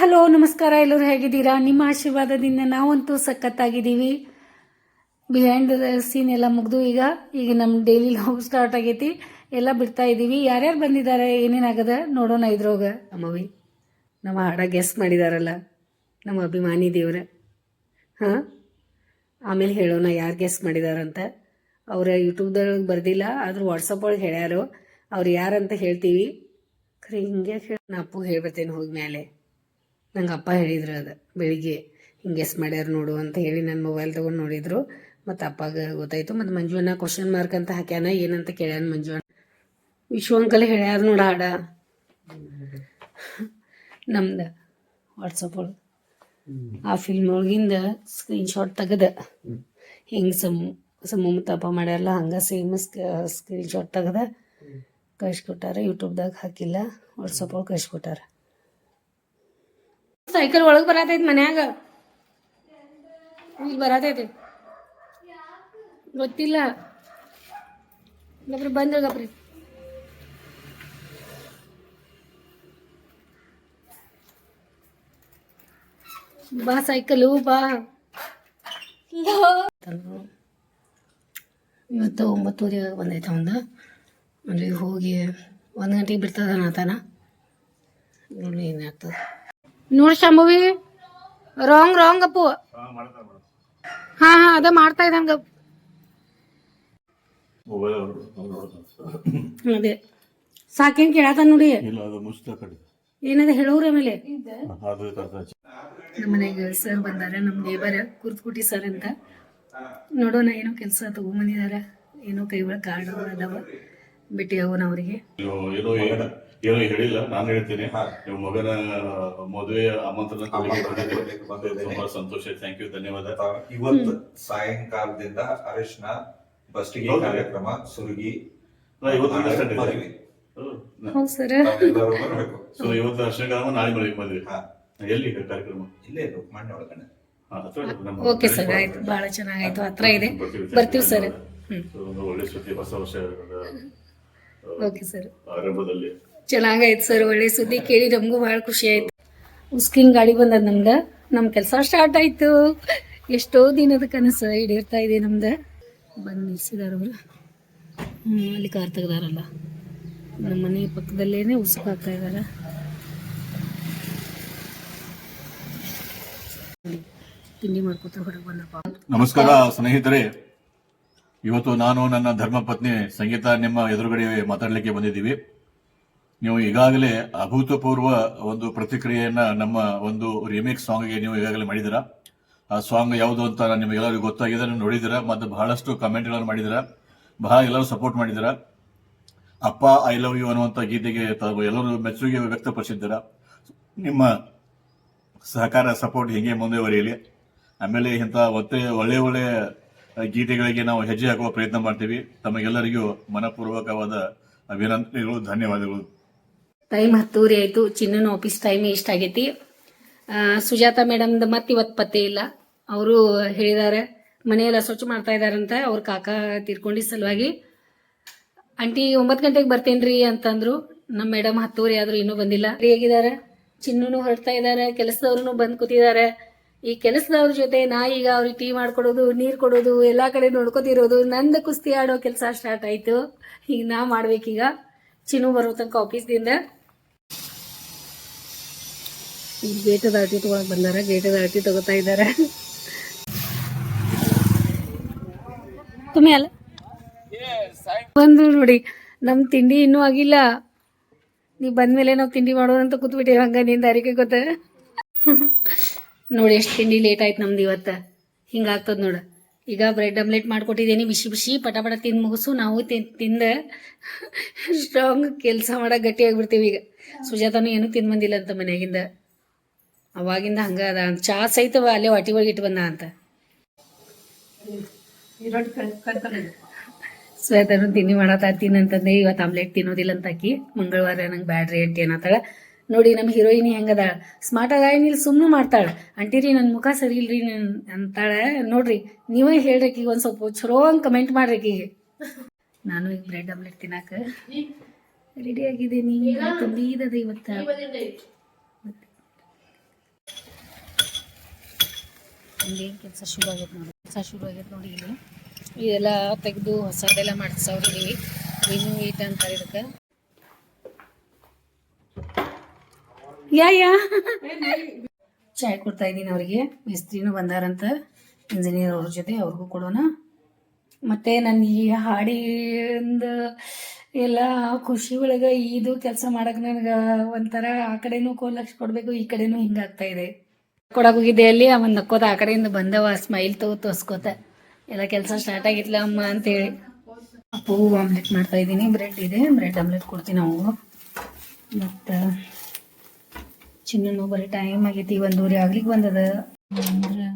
Hello, ನಮಸ್ಕಾರ ಎಲ್ಲರೂ ಹೇಗಿದ್ದೀರಾ? ನಿಮ್ಮ ಆಶೀರ್ವಾದದಿಂದ ನಾವಂತೂ ಸಖತ್ತಾಗಿದ್ದೀವಿ. ಬಿಹೈಂಡ್ ದ ಸೀನ್ ಎಲ್ಲ ಮುಗಿದು ಈಗ ಈಗ ನಮ್ಮ ಡೈಲಿ ಲಾಗ್ ಸ್ಟಾರ್ಟ್ ಆಗೈತಿ. ಎಲ್ಲ ಬಿಡ್ತಾ ಇದ್ದೀವಿ. ಯಾರ್ಯಾರು ಬಂದಿದ್ದಾರೆ? ಏನೇನಾಗದ? ನೋಡೋಣ ಇದ್ರೋಗ. ನಮ್ಮವಿ ನಮ್ಮ ಹಾಡ ಗೆಸ್ ಮಾಡಿದಾರಲ್ಲ, ನಮ್ಮ ಅಭಿಮಾನಿ ದೇವ್ರ. ಹಾಂ? ಆಮೇಲೆ ಹೇಳೋಣ ಯಾರು ಗೆಸ್ ಮಾಡಿದಾರಂತ. ಅವ್ರ ಯೂಟ್ಯೂಬ್ದೊಳಗೆ ಬರ್ದಿಲ್ಲ, ಆದರೂ ವಾಟ್ಸಪ್ ಒಳಗೆ ಹೇಳ್ಯಾರು. ಅವ್ರು ಯಾರಂತ ಹೇಳ್ತೀವಿ. ಖರೀ ಹಿಂಗೆ ನಾ ಅಪ್ಪು ಹೇಳ್ಬರ್ತೇನೆ ಹೋಗಿ ಮೇಲೆ ನಂಗೆ ಅಪ್ಪ ಹೇಳಿದ್ರು ಅದು, ಬೆಳಿಗ್ಗೆ ಹಿಂಗೆ ಎಸ್ ಮಾಡ್ಯಾರ ನೋಡು ಅಂತ ಹೇಳಿ ನನ್ನ ಮೊಬೈಲ್ ತೊಗೊಂಡು ನೋಡಿದ್ರು. ಮತ್ತು ಅಪ್ಪಗೆ ಗೊತ್ತಾಯ್ತು, ಮತ್ತು ಮಂಜುವಣ್ಣ ಕ್ವಶನ್ ಮಾರ್ಕ್ ಅಂತ ಹಾಕ್ಯಾನ, ಏನಂತ ಕೇಳ್ಯಾನ ಮಂಜುವಣ್ಣ. ವಿಶ್ವ ಅಂಕಲ್ ಹೇಳ್ಯಾರ ನೋಡ ಹಾಡ ನಮ್ದು ವಾಟ್ಸಪ್ ಒಳಗೆ. ಆ ಫಿಲ್ಮ್ ಒಳಗಿಂದ ಸ್ಕ್ರೀನ್ಶಾಟ್ ತೆಗೆದ. ಹಿಂಗೆ ಸಮ್ ಸಮೂಹ ತಪ್ಪ ಮಾಡ್ಯಾರಲ್ಲ, ಹಂಗೆ ಸೇಮ್ ಸ್ಕ್ರೀನ್ಶಾಟ್ ತೆಗೆದ. ಕಳ್ಸಿಕೊಟ್ಟಾರ ಯೂಟ್ಯೂಬ್ದಾಗ ಹಾಕಿಲ್ಲ ವಾಟ್ಸಪ್ ಒಳಗೆ ಕಳ್ಸಿಕೊಟ್ಟಾರ ಸೈಕಲ್ ಒಳಗೆ ಬರತೈತಿ ಮನ್ಯಾಗ. ಇಲ್ಲಿ ಬರತೈತಿ. ಗೊತ್ತಿಲ್ಲ. ಗಪ್ರಿ ಬಂದ್ರ ಗಪ್ರಿ ಬಾ ಸೈಕಲು ಬಾ. ಇವತ್ತು ಒಂಬತ್ತುವರೆ ಬಂದೈತೆ ಒಂದು ಅಲ್ಲಿ ಹೋಗಿ ಒಂದು ಗಂಟೆಗೆ ಬಿಡ್ತದ ನಾತನ ನೋಡಿ ಏನಾಗ್ತದೆ ನೋಡಿ ಶಂಭವಿ. Wrong wrong Appu. ಹಾ ಹಾ ಅದ ಮಾಡ್ತಾ ಇದ್ದಂಗ ಅದೇ. ಸಾಕೇನ್ ಕೇಳತ್ತ ನೋಡಿ. ಏನದ ಹೇಳೋರ ಆಮೇಲೆ? ನಮ್ಮ ಮನೆಗೆ ಸರ್ ಬಂದಾರ ನಮ್ಮ ನೇಬರ್ ಕುರ್ತ್ಕುಟಿ ಸರ್ ಅಂತ. ನೋಡೋಣ ಏನೋ ಕೆಲಸ ತಗೊಂಬಂದಿದಾರ. ಏನೋ ಕೈ ಒಳಗ ಕಾರ್ಡ್ ಅದಾವ ಬಿಟ್ಟಿ ಆಗೋಣ ಅವರಿಗೆ ಏನೋ ಹೇಳಿಲ್ಲ ನಾನು ಹೇಳ್ತೀನಿ. ನಿಮ್ಮ ಮಗನ ಮದುವೆ ಆಮಂತ್ರಣ ತುಂಬಾ ಸಂತೋಷ. ಥ್ಯಾಂಕ್ ಯು ಧನ್ಯವಾದ. ಇವತ್ತು ಸಾಯಂಕಾಲದಿಂದ ಅರಿಶಿನ ಬಸ್ಟಿಗೆ? ಕಾರ್ಯಕ್ರಮ ಸುರುಗಿ ಇವತ್ತು ಸೊ ಇವತ್ತು ಅರ್ಶನಗ್ರಾಮ ನಾಳೆ ಮದುವೆ ಮದುವೆ ಹಾ. ಎಲ್ಲಿ ಕಾರ್ಯಕ್ರಮ? ಇಲ್ಲೇ ಲೋಕಮಾನ್ಯ ಒಳಗಡೆ. ಓಕೆ ಸರ್ ಆಯ್ತು. ಬಹಳ ಚೆನ್ನಾಗಾಯ್ತು. ಹತ್ರ ಇದೆ. ಬರ್ತೀವಿ. ಸರ್. ಒಳ್ಳೆ ಸುದ್ದಿ ಹೊಸ ವರ್ಷ ಓಕೆ ಸರ್. ಆರಂಭದಲ್ಲಿ. ಚೆನ್ನಾಗಾಯ್ತು ಸರ್, ಒಳ್ಳೆ ಸುದ್ದಿ ಕೇಳಿ, ನಮಗೂ ಭಾಳ ಖುಷಿ ಆಯ್ತು. ಉಸ್ಕಿನ ಗಾಡಿ ಬಂದದ ನಮ್ದು. ನಮ್ಮ ಕೆಲಸ ಸ್ಟಾರ್ಟ್ ಆಯ್ತು. ಎಷ್ಟೋ ದಿನದ ಕನಸು ಈಡೇರ್ತಾ ಇದೆ ನಮ್ದು. ಬಂದು ನಿಲ್ಸಿದಾರ ಅವರು. ಹ್ಞೂ ಅಲ್ಲಿ ಕಾರ್ ತೆಗ್ದಾರಲ್ಲ. ನಮ್ಮ ಮನೆ ಪಕ್ಕದಲ್ಲೇ ಉಸುಕು ಹಾಕ್ತಾ ಇದ್ದಾರೆ ತಿಂಡಿ ಮಾಡ್ಕೊತ ಹೊರಗೆ ನಮಸ್ಕಾರ ಸ್ನೇಹಿತರೆ. ಇವತ್ತು ನಾನು ನನ್ನ ಧರ್ಮ ಪತ್ನಿ ಸಂಗೀತ ನಿಮ್ಮ ಎದುರುಗಡೆ ಮಾತಾಡಲಿಕ್ಕೆ ಬಂದಿದ್ದೀವಿ. ನೀವು ಈಗಾಗಲೇ ಅಭೂತಪೂರ್ವ ಒಂದು ಪ್ರತಿಕ್ರಿಯೆಯನ್ನ ನಮ್ಮ ಒಂದು ರಿಮೇಕ್ ಸಾಂಗ್ಗೆ ನೀವು ಈಗಾಗಲೇ ಮಾಡಿದಿರ ಆ ಸಾಂಗ್ ಯಾವುದು ಅಂತ ನಿಮಗೆಲ್ಲರಿಗೂ ಗೊತ್ತಾಗಿದೆ, ನೀವು ನೋಡಿದಿರ ಮತ್ತು ಬಹಳಷ್ಟು ಕಮೆಂಟ್ಗಳನ್ನು ಮಾಡಿದಿರ ಬಹಳ ಎಲ್ಲರೂ ಸಪೋರ್ಟ್ ಮಾಡಿದಿರ ಅಪ್ಪ ಐ ಲವ್ ಯು ಅನ್ನುವಂಥ ಗೀತೆಗೆ ಎಲ್ಲರೂ ಮೆಚ್ಚುಗೆ ವ್ಯಕ್ತಪಡಿಸಿದ್ದೀರ? ನಿಮ್ಮ ಸಹಕಾರ ಸಪೋರ್ಟ್ ಹೀಗೆ ಮುಂದುವರಿಯಲಿ? ಆಮೇಲೆ ಇಂಥ ಒತ್ತೆ, ಒಳ್ಳೆ ಒಳ್ಳೆ ಗೀತೆಗಳಿಗೆ ನಾವು ಹೆಜ್ಜೆ ಹಾಕುವ ಪ್ರಯತ್ನ ಮಾಡ್ತೀವಿ. ತಮಗೆಲ್ಲರಿಗೂ ಮನಪೂರ್ವಕವಾದ ಅಭಿನಂದನೆಗಳು, ಧನ್ಯವಾದಗಳು. ಟೈಮ್ ಹತ್ತೂರಿ ಆಯ್ತು. ಚಿನ್ನನ ಆಫೀಸ್ ಟೈಮ್ ಇಷ್ಟ ಆಗೈತಿ ಸುಜಾತ ಮೇಡಮ್ದು ಮತ್ತೆ ಇವತ್ತು ಪತ್ತೆ ಇಲ್ಲ. ಅವರು ಹೇಳಿದ್ದಾರೆ ಮನೆಯೆಲ್ಲ ಸ್ವಚ್ಛ ಮಾಡ್ತಾ ಇದಾರಂತ ಅವ್ರ ಕಾಕ ತೀರ್ಕೊಂಡಿದ್ದ ಸಲುವಾಗಿ. ಆಂಟಿ, ಒಂಬತ್ತು ಗಂಟೆಗೆ ಬರ್ತೇನ್ರಿ ಅಂತಂದ್ರು. ನಮ್ಮ ಮೇಡಮ್ ಹತ್ತೂರಿ ಆದ್ರೂ ಇನ್ನೂ ಬಂದಿಲ್ಲ. ಹೇಗಿದ್ದಾರೆ? ಚಿನ್ನೂ ಹೊರಡ್ತಾ ಇದ್ದಾರೆ ಕೆಲಸದವ್ರು ಬಂದು ಕೂತಿದ್ದಾರೆ ಈ ಕೆಲಸದವ್ರ ಜೊತೆ ನಾ ಈಗ ಅವ್ರಿಗೆ ಟೀ ಮಾಡ್ಕೊಡೋದು, ನೀರು ಕೊಡೋದು, ಎಲ್ಲ ಕಡೆ ನೋಡ್ಕೊತಿರೋದು, ನಂದು ಕುಸ್ತಿ ಆಡೋ ಕೆಲಸ ಸ್ಟಾರ್ಟ್ ಆಯ್ತು. ಈಗ ನಾ ಮಾಡ್ಬೇಕೀಗ. ಚಿನ್ನು ಬರೋ ತನಕ ಆಫೀಸ್ದಿಂದ ಈಗ ಗೇಟದ ಅಳತಿ ತಗೊಳಕ್ ಬಂದಾರ ಗೇಟದ ಅಳತಿ ತಗೋತಾ ಇದ್ದಾರೆ ತುಮಿ ಅಲ್ಲ? ಬಂದ್ರು ನೋಡಿ ನಮ್ ತಿಂಡಿ ಇನ್ನೂ ಆಗಿಲ್ಲ. ನೀವ್ ಬಂದ್ಮೇಲೆ ನಾವು ತಿಂಡಿ ಮಾಡೋಣ ಅಂತ ಕೂತ್ಬಿಟ್ಟಿವಿ ಹಂಗ ನಿಂದ ಅರಿಕೆ ಗೊತ್ತ? ನೋಡಿ ಎಷ್ಟು ತಿಂಡಿ ಲೇಟ್ ಆಯ್ತು ನಮ್ದು ಇವತ್ತ. ಹಿಂಗಾಗ್ತದ ನೋಡ. ಈಗ ಬ್ರೆಡ್ ಆಮ್ಲೆಟ್ ಮಾಡ್ಕೊಟ್ಟಿದ್ದೀನಿ ಬಿಸಿ ಬಿಸಿ ಪಟ ಪಟ ತಿಂದು ಮುಗಿಸು ನಾವು ತಿಂದ ಸ್ಟ್ರಾಂಗ್ ಕೆಲಸ ಮಾಡಕ್ ಗಟ್ಟಿ ಆಗ್ಬಿಡ್ತೀವಿ ಈಗ. ಸುಜಾತನು ಏನೂ ತಿಂದು ಬಂದಿಲ್ಲ ಅಂತ ಮನ್ಯಾಗಿಂದ. ಅವಾಗಿಂದ ಹಂಗ ಅದ. ಚಾ ಸಹಿತ ಅಲ್ಲೇ ಹೊಟ್ಟಿ ಒಳಗೆ ಇಟ್ಟು ಬಂದ ಅಂತ. ಶ್ವೇತನು ತಿಂಡಿ ಮಾಡತ್ತ ತಿನ್ನಂತಂದೆ ಇವತ್ತು ಆಮ್ಲೆಟ್ ತಿನ್ನೋದಿಲ್ಲ ಅಂತ ಆಕಿ. ಮಂಗಳವಾರ ನಂಗೆ ಬ್ಯಾಡ್ರಿ ಅಂಟಿ ಅನ್ನತ್ತಾಳ. ನೋಡಿ ನಮ್ಮ ಹೀರೋಯಿನ್ ಹೆಂಗದ. ಸ್ಮಾರ್ಟ್ ಅದ ಇಲ್ಲಿ ಸುಮ್ಮನೆ ಮಾಡ್ತಾಳ. ಅಂಟಿರಿ ನನ್ನ ಮುಖ ಸರಿ ಇಲ್ರಿ ನನ್ ಅಂತಾಳೆ. ನೋಡ್ರಿ ನೀವೇ ಹೇಳ್ರಿ ಈಗ ಒಂದು ಸ್ವಲ್ಪ ಚಲೋ ಹಂಗೆ ಕಮೆಂಟ್ ಮಾಡ್ರಿ ಈಗ ನಾನು ಈಗ ಬ್ರೆಡ್ ಆಮ್ಲೆಟ್ ತಿನ್ನಾಕ ರೆಡಿ ಆಗಿದ್ದೀನಿ. ತುಂಬಿದ ಇವತ್ತ. ಹಿಂಗೇನು ಕೆಲಸ ಶುರು ಆಗೈತೆ ನೋಡಿ, ಕೆಲಸ ಶುರು ಆಗೈತೆ ನೋಡಿ ಇಲ್ಲಿ. ಇದೆಲ್ಲ ತೆಗೆದು ಹೊಸದೆಲ್ಲ ಮಾಡಿಸೋರಿದ್ದೀವಿ ಇನ್ನು ಈಟ ಅಂತಾರೆ ಇದಕ್ಕೆ. ಚಾಯ್ ಕೊಡ್ತಾ ಇದ್ದೀನಿ ಅವರಿಗೆ. ಮಿಸ್ತ್ರಿನೂ ಬಂದಾರಂತ. ಇಂಜಿನಿಯರ್ ಅವ್ರ ಜೊತೆ ಅವ್ರಿಗೂ ಕೊಡೋಣ. ಮತ್ತು ನನ್ನ ಈ ಹಾಡಿಂದ ಎಲ್ಲ ಖುಷಿ ಒಳಗೆ ಇದು ಕೆಲಸ ಮಾಡಕ್ಕೆ ನನಗೆ ಒಂಥರ ಆ ಕಡೆನೂ ಕೋಲಕ್ಷ ಕೊಡಬೇಕು, ಈ ಕಡೆನೂ ಹಿಂಗಾಗ್ತಾ ಇದೆ. ಕೊಡಕ್ಕೆ ಹೋಗಿದ್ದೆ ಅಲ್ಲಿ ಅವನ್ ನಕ್ಕೋತ ಆ ಕಡೆಯಿಂದ ಬಂದವ ಸ್ಮೈಲ್ ತಗೋ ತೋರ್ಸ್ಕೋತ. ಎಲ್ಲ ಕೆಲಸ ಸ್ಟಾರ್ಟ್ ಆಗಿತ್ತಲ್ಲ ಅಮ್ಮ ಅಂತ ಹೇಳಿ ಅಪ್ಪು ಆಮ್ಲೆಟ್ ಮಾಡ್ತಾ ಇದ್ದೀನಿ. ಬ್ರೆಡ್ ಇದೆ. ಬ್ರೆಡ್ ಆಮ್ಲೆಟ್ ಕೊಡ್ತೀನಿ ನಾವು ಮತ್ತು ಚಿನ್ನನು ಬರೀ ಟೈಮ್ ಆಗೈತಿ. ಒಂದೂರಿ ಆಗ್ಲಿಕ್ಕೆ ಬಂದದ. ಅಂದ್ರೆ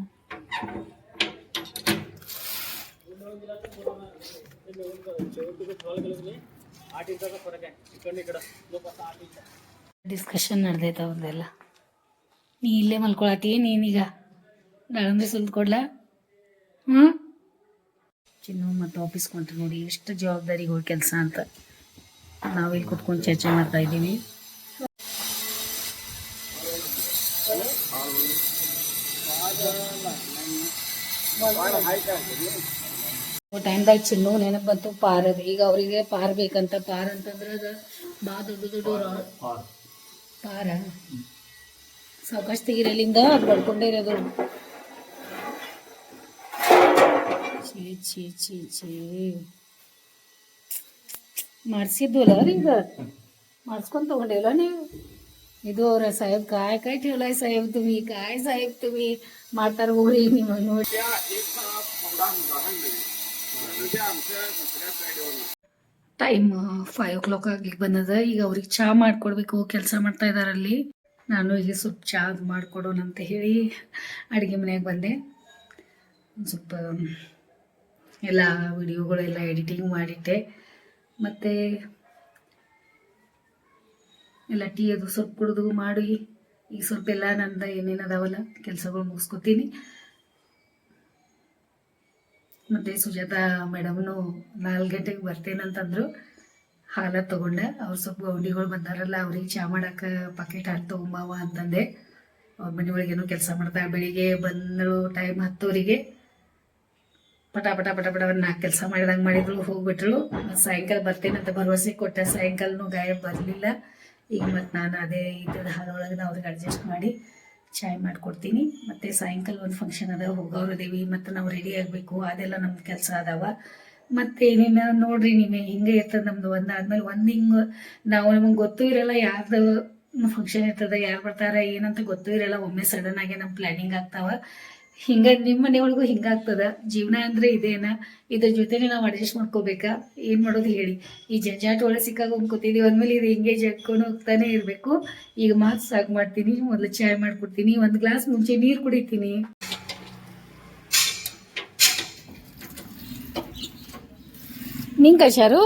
ಡಿಸ್ಕಷನ್ ನಡೆದೈತೆ ಅವ್ರದ್ದೆಲ್ಲ ನೀ ಇಲ್ಲೇ ಮಲ್ಕೊಳತಿ ನೀನೀಗ ದಾಳಂಬ್ರಿ ಸುಲ್ದು ಕೊಡ್ಲಾ? ಹ್ಮ್? ಚಿನ್ನು ಮತ್ತೆ ಆಫೀಸ್ ಕೊಂಡ್ರಿ ನೋಡಿ, ಎಷ್ಟು ಜವಾಬ್ದಾರಿಗಳು ಕೆಲಸ ಅಂತ. ನಾವಿಲ್ಲಿ ಕುತ್ಕೊಂಡು ಚರ್ಚೆ ಮಾಡ್ತಾ ಇದ್ದೀವಿ ಟೈಮ್ದಾಗ ಚಿನ್ನು ನೆನಪು ಬಂತು ಪಾರ್ ಅದು ಈಗ ಅವರಿಗೆ ಪಾರ್ ಬೇಕಂತ, ಪಾರ್ ಅಂತಂದ್ರೆ ಅದು ಭಾಳ ದೊಡ್ಡ ದೊಡ್ಡ ಪಾರ? ಸಾವಕಾಶ ತೆಗಿರಲಿಂದ ಅದು ಬಡ್ಕೊಂಡೇ ಇರೋದು ಛೀ ಛೀ ಛೀ ಛೀ ಮಾಡಿಸಿದ್ವಲ್ಲ ಈಗ ಮಾಡಿಸ್ಕೊಂಡು ತಗೊಂಡೇವಲ್ಲ ನೀವು ಇದು ಅವ್ರ ಸಾಹೇಬ್ काय काय ठेवलाय साहेब तुम्ही काय साहेब तुम्ही ಮಾಡ್ತಾರ ಹೋಗ್ರಿ ನೀವು ನೋಡಿ ಟೈಮ್ ಫೈವ್ ಓ ಕ್ಲಾಕ್ ಆಗ್ಲಿಕ್ಕೆ ಬಂದದ ಈಗ ಅವ್ರಿಗೆ ಚಹಾ ಮಾಡಿಕೊಡ್ಬೇಕು ಕೆಲಸ ಮಾಡ್ತಾ ಇದ್ದಾರೆ ಅಲ್ಲಿ ನಾನು ಈಗ ಸ್ವಲ್ಪ ಚಹಾ ಮಾಡಿಕೊಡೋಣ ಅಂತ ಹೇಳಿ ಅಡುಗೆ ಮನೆಗೆ ಬಂದೆ. ಸ್ವಲ್ಪ ಎಲ್ಲ ವಿಡಿಯೋಗಳೆಲ್ಲ ಎಡಿಟಿಂಗ್ ಮಾಡಿಟ್ಟೆ. ಮತ್ತು ಎಲ್ಲ ಟೀ ಅದು ಸ್ವಲ್ಪ ಕುಡಿದು ಮಾಡಿ ಈಗ ಸ್ವಲ್ಪ ಎಲ್ಲ ನಂದು ಏನೇನು ಅದಾವಲ್ಲ ಕೆಲಸಗಳು ಮುಗಿಸ್ಕೊತೀನಿ. ಮತ್ತು ಸುಜಾತಾ ಮೇಡಮ್ನು ನಾಲ್ಕು ಗಂಟೆಗೆ ಬರ್ತೇನಂತಂದ್ರು. ಹಾಲ ತೊಗೊಂಡೆ. ಅವ್ರು ಸ್ವಲ್ಪ ಗೌಂಡಿಗಳು ಬಂದಾರಲ್ಲ, ಅವ್ರಿಗೆ ಚಾ ಮಾಡಕ್ಕೆ ಪಾಕೆಟ್ ಹಾಲು ತಗೊಂಬಾವ ಅಂತಂದೆ. ಅವ್ರ ಮನೆಯೊಳಗೇನೋ ಕೆಲಸ ಮಾಡ್ತಾ ಬೆಳಿಗ್ಗೆ ಬಂದಳು ಟೈಮ್ ಹತ್ತುವರೆಗೆ. ಪಟ ಪಟ ಪಟ ಪಟ ನಾಲ್ಕು ಕೆಲಸ ಮಾಡಿದಂಗೆ ಮಾಡಿದ್ರು, ಹೋಗ್ಬಿಟ್ರು. ಸಾಯಂಕಾಲ ಅಂತ ಭರವಸೆ ಕೊಟ್ಟ ಸಾಯಂಕಾಲನೂ ಗಾಯ ಬರಲಿಲ್ಲ. ಈಗ ಮತ್ತು ನಾನು ಅದೇ ಇದ್ದದ ಹಾಲೊಳಗೆ ಅವ್ರಿಗೆ ಅಡ್ಜಸ್ಟ್ ಮಾಡಿ ಚಾಯ್ ಮಾಡ್ಕೊಡ್ತೀನಿ. ಮತ್ತು ಸಾಯಂಕಾಲ ಒಂದು ಫಂಕ್ಷನ್ ಅದ, ಹೋಗೋರು ಅದೇವಿ, ಮತ್ತು ನಾವು ರೆಡಿ ಆಗಬೇಕು. ಅದೆಲ್ಲ ನಮ್ಮ ಕೆಲಸ ಅದಾವ. ಮತ್ತು ಏನೇನು ನೋಡ್ರಿ ನೀವೇ ಹಿಂಗೆ ಇರ್ತದ ನಮ್ದು ಒಂದು ಆದ್ಮೇಲೆ ಒಂದು ಹಿಂಗೆ ನಾವು ನಮಗೆ ಗೊತ್ತೂ ಇರಲ್ಲ ಯಾರ್ದು ಫಂಕ್ಷನ್ ಇರ್ತದ, ಯಾರು ಬರ್ತಾರೆ, ಏನಂತ ಗೊತ್ತೂ ಇರಲ್ಲ. ಒಮ್ಮೆ ಸಡನ್ ಆಗಿ ನಮ್ಮ ಪ್ಲಾನಿಂಗ್ ಆಗ್ತಾವ. ಹಿಂಗ ನಿಮ್ಮ ಮನೆಯೊಳಗೂ ಹಿಂಗಾಗ್ತದ ಜೀವನ ಅಂದ್ರೆ ಇದೇನ? ಇದ್ರ ಜೊತೆನೆ ನಾವು ಅಡ್ಜಸ್ಟ್ ಮಾಡ್ಕೋಬೇಕಾ? ಏನ್ ಮಾಡೋದು ಹೇಳಿ. ಈ ಜಂಜಾಟ ಒಳಗೆ ಸಿಕ್ಕಾಗ ಒಂದು ಅಂದ್ಮೇಲೆ ಇದು ಹಿಂಗೆ ಹಾಕೊಂಡು ಹೋಗ್ತಾನೆ ಇರಬೇಕು. ಈಗ ಮಾತು ಸಾಕು ಮಾಡ್ತೀನಿ, ಮೊದಲು ಚಾಯ್ ಮಾಡ್ಕೊಡ್ತೀನಿ, ಒಂದು ಗ್ಲಾಸ್ ಮುಂಚೆ ನೀರು ಕುಡಿತೀನಿ. ನಿಂಗೆ ಕಳ್ಸ್ಯಾರು?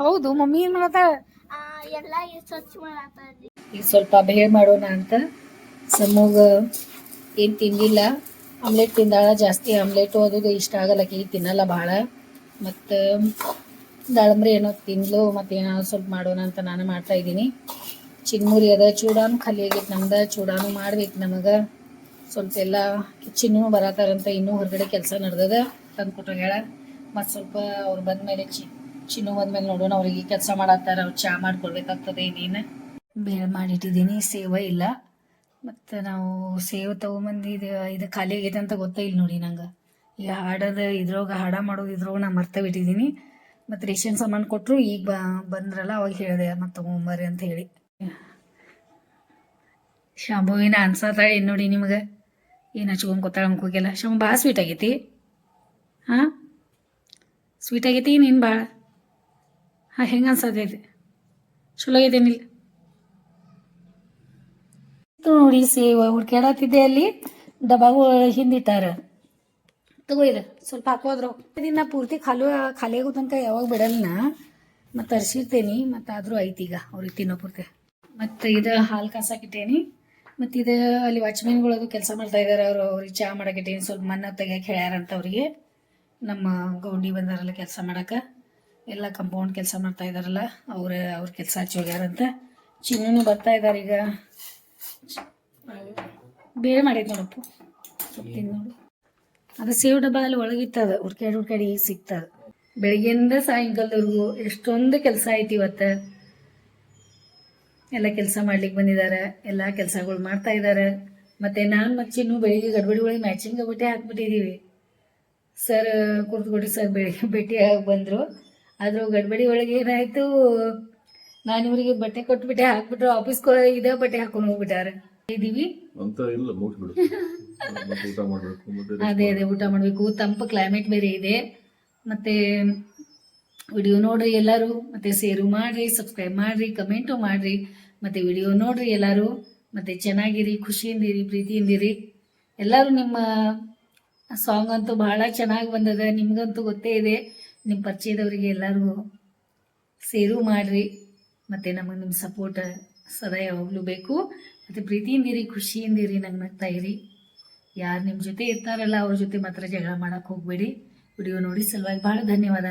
ಹೌದು ಮಮ್ಮಿ ಏನ್ ಮಾಡತ್ತಾಳ? ಈಗ ಸ್ವಲ್ಪ ಬೇಳೆ ಮಾಡೋಣ ಅಂತ. ಸಮೂಗ ಏನು ತಿಂದಿಲ್ಲ ಆಮ್ಲೆಟ್ ತಿಂದಾಳ ಜಾಸ್ತಿ ಆಮ್ಲೆಟು ಅದು ಇಷ್ಟ ಆಗಲ್ಲ ಕೈ ತಿನ್ನಲ್ಲ ಭಾಳ ಮತ್ತು ದಾಳಂಬ್ರಿ ಏನೋ ತಿಂದ್ಲು ಮತ್ತೆ ಏನೋ ಸ್ವಲ್ಪ ಮಾಡೋಣ ಅಂತ ನಾನು ಮಾಡ್ತಾ ಇದ್ದೀನಿ. ಚಿನ್ಮುರಿ ಅದ ಚೂಡಾನು ಖಾಲಿ ಆಗೈತೆ ನಮ್ದು ಚೂಡಾನು ಮಾಡ್ಬೇಕು ನಮಗೆ. ಸ್ವಲ್ಪ ಎಲ್ಲ ಕಿಚನ್ನು ಬರತ್ತಾರಂತ ಇನ್ನೂ ಹೊರಗಡೆ ಕೆಲಸ ನಡ್ದದ ತಂದು ಕೊಟ್ಟೋಗ್ಯಾಳ ಮತ್ತು ಸ್ವಲ್ಪ ಅವ್ರು ಬಂದಮೇಲೆ ಚಿ, ಚಿನ್ನು ಬಂದ್ಮೇಲೆ ನೋಡೋಣ ಅವ್ರಿಗೆ ಕೆಲಸ ಮಾಡತ್ತಾರ, ಅವ್ರು ಚಹಾ ಮಾಡ್ಕೊಡ್ಬೇಕಾಗ್ತದೆ ಇನ್ನೇನು ಬೇಳೆ ಮಾಡಿಟ್ಟಿದ್ದೀನಿ, ಸೇವೆ ಇಲ್ಲ. ಮತ್ತು ನಾವು ಸೇವ್ ತಗೊಂಬಂದು ಇದು ಇದು ಖಾಲಿ ಆಗೈತೆ ಅಂತ ಗೊತ್ತೇ ಇಲ್ಲ ನೋಡಿ ನಂಗೆ. ಈಗ ಹಾಡೋದು ಇದ್ರೊಳಗೆ ಹಾಡ ಮಾಡೋದು ಇದ್ರೊಳಗೆ ನಾನು ಮರ್ತ ಬಿಟ್ಟಿದ್ದೀನಿ. ಮತ್ತು ರೇಷನ್ ಸಾಮಾನು ಕೊಟ್ಟರು ಈಗ ಬ, ಬಂದ್ರಲ್ಲ, ಅವಾಗ ಹೇಳಿದೆ, ಮತ್ತು ತೊಗೊಂಬರ್ರಿ ಅಂತ ಹೇಳಿ. ಶಾಂಭುವಿನ ಅನ್ಸತ್ತಾಳೆ ಏನು ನೋಡಿ ನಿಮಗೆ? ಏನು ಹಚ್ಕೊಂಡು ಗೊತ್ತಾಳ ಹೋಗಿಲ್ಲ ಶಾಂಭು, ಭಾಳ ಸ್ವೀಟ್ ಆಗೈತಿ. ಹಾಂ? ಸ್ವೀಟ್ ಆಗೈತಿ ನೀನು ಭಾಳ ಹಾಂ, ಹೆಂಗೆ ಅನ್ಸತೈತಿ ಚಲೋ ಇದೇನಿಲ್ಲ ಇದು ನೋಡಿ ಸೇವ ಹುಡ್ಕ್ಯಾಡತ್ತಿದ್ದೆ ಅಲ್ಲಿ. ಡಬ್ಬಾಗು ಹಿಂದಿಟ್ಟಾರ. ತಗೋ ಇದು, ಸ್ವಲ್ಪ ಹಾಕೋದ್ರು ದಿನ ಪೂರ್ತಿ ಖಾಲು ಖಾಲಿ ಆಗೋ ತನಕ ಯಾವಾಗ ಬಿಡಲ್ಲ ಮತ್ತು ತರಿಸಿರ್ತೇನೆ ಮತ್ತು ಆದರೂ ಐತಿ ಈಗ ಅವ್ರಿಗೆ ತಿನ್ನೋ ಪೂರ್ತಿ. ಮತ್ತು ಇದು ಹಾಲು ಕಾಸಾಕಿಟ್ಟೇನಿ. ಮತ್ತು ಇದು ಅಲ್ಲಿ ವಾಚ್ಮೆನ್ಗಳು ಅದು ಕೆಲಸ ಮಾಡ್ತಾ ಇದ್ದಾರೆ ಅವರು ಅವ್ರಿಗೆ ಚಹಾ ಮಾಡಕ್ಕಿಟ್ಟೇನಿ ಸ್ವಲ್ಪ ಮಣ್ಣು ತೆಗಿಯಕ್ಕೆ ಹೇಳ್ಯಾರಂತ ಅವರಿಗೆ. ನಮ್ಮ ಗೌಂಡಿ ಬಂದಾರಲ್ಲ ಕೆಲಸ ಮಾಡಕ್ಕೆ? ಎಲ್ಲ ಕಂಪೌಂಡ್ ಕೆಲಸ ಮಾಡ್ತಾ ಇದ್ದಾರಲ್ಲ ಅವ್ರ ಅವ್ರ ಕೆಲಸ ಹಚ್ಚಿ ಹೋಗ್ಯಾರಂತ. ಚಿನ್ನೂ ಬರ್ತಾ ಇದ್ದಾರೆ ಈಗ. ಬೇರೆ ಮಾಡಿದ್ ನೋಡಪ್ಪು. ನೋಡು. ಅದು ಸೇವ್ ಡಬ್ಬ ಅಲ್ಲಿ ಒಳಗಿತ್ತದ ಹುಡ್ಕಾಡಿ ಹುಡ್ಕಾಡಿ ಸಿಗ್ತದ. ಬೆಳಿಗ್ಗೆಯಿಂದ ಸಾಯಂಕಾಲದವರೆಗೂ ಎಷ್ಟೊಂದು ಕೆಲಸ ಐತಿ ಇವತ್ತು. ಎಲ್ಲ ಕೆಲಸ ಮಾಡ್ಲಿಕ್ಕೆ ಬಂದಿದ್ದಾರೆ ಎಲ್ಲ ಕೆಲಸಗಳು ಮಾಡ್ತಾ ಇದ್ದಾರೆ ಮತ್ತೆ ನಾನು ಮಚ್ಚಿನೂ ಬೆಳಿಗ್ಗೆ ಗಡ್ಬಡಿ ಒಳಗೆ ಮ್ಯಾಚಿಂಗ್ ಆಗ್ಬಿಟ್ಟೆ ಹಾಕ್ಬಿಟ್ಟಿದ್ದೀವಿ ಸರ್ ಕುರ್ತ್ಕೊಡಿ ಸರ್ ಬೆಳಿಗ್ಗೆ ಭೇಟಿಯಾಗಿ ಬಂದರು. ಆದರೂ ಗಡ್ಬಡಿ ಒಳಗೆ ಏನಾಯಿತು ನಾನು ಇವರಿಗೆ ಬಟ್ಟೆ ಕೊಟ್ಬಿಟ್ಟೆ ಹಾಕ್ಬಿಟ್ರು ಆಫೀಸ್ಗೆ ಇದೇ ಬಟ್ಟೆ ಹಾಕೊಂಡು ಹೋಗ್ಬಿಟ್ಟಾರೆ. ಇದ್ದೀವಿ ಅಂತ ಇಲ್ಲ ಮುಗಿಸ್ಬಿಡು ಊಟ ಮಾಡ್ಬೇಕು ಮತ್ತೆ ಅದೇ ಅದೇ ಊಟ ಮಾಡಬೇಕು. ತಂಪು ಕ್ಲೈಮೇಟ್ ಬೇರೆ ಇದೆ. ಮತ್ತೆ ವಿಡಿಯೋ ನೋಡ್ರಿ ಎಲ್ಲರೂ. ಮತ್ತೆ ಸೇರು ಮಾಡ್ರಿ ಸಬ್ಸ್ಕ್ರೈಬ್ ಮಾಡ್ರಿ ಕಮೆಂಟು ಮಾಡ್ರಿ. ಮತ್ತೆ ವಿಡಿಯೋ ನೋಡ್ರಿ ಎಲ್ಲರೂ. ಮತ್ತೆ ಚೆನ್ನಾಗಿರಿ ಖುಷಿಯಿಂದಿರಿ ಪ್ರೀತಿಯಿಂದಿರಿ. ಎಲ್ಲರೂ ನಿಮ್ಮ ಸಾಂಗ್ ಅಂತೂ ಬಹಳ ಚೆನ್ನಾಗಿ ಬಂದದ, ನಿಮಗಂತೂ ಗೊತ್ತೇ ಇದೆ. ನಿಮ್ಮ ಪರಿಚಯದವರಿಗೆ ಎಲ್ಲರಿಗೂ ಸೇರು ಮಾಡ್ರಿ, ಮತ್ತು ನಮಗೆ ನಿಮ್ಮ ಸಪೋರ್ಟ್ ಸದಾ ಯಾವಾಗಲೂ ಬೇಕು. ಮತ್ತು ಪ್ರೀತಿಯಿಂದಿರಿ ಖುಷಿಯಿಂದಿರಿ ನಂಗೆ ನಗ್ತಾ ಇರಿ. ಯಾರು ನಿಮ್ಮ ಜೊತೆ ಇರ್ತಾರಲ್ಲ, ಅವ್ರ ಜೊತೆ ಮಾತ್ರ ಜಗಳ ಮಾಡಕ್ಕೆ ಹೋಗಬೇಡಿ. ವಿಡಿಯೋ ನೋಡಿ ಸಲುವಾಗಿ ಭಾಳ ಧನ್ಯವಾದ.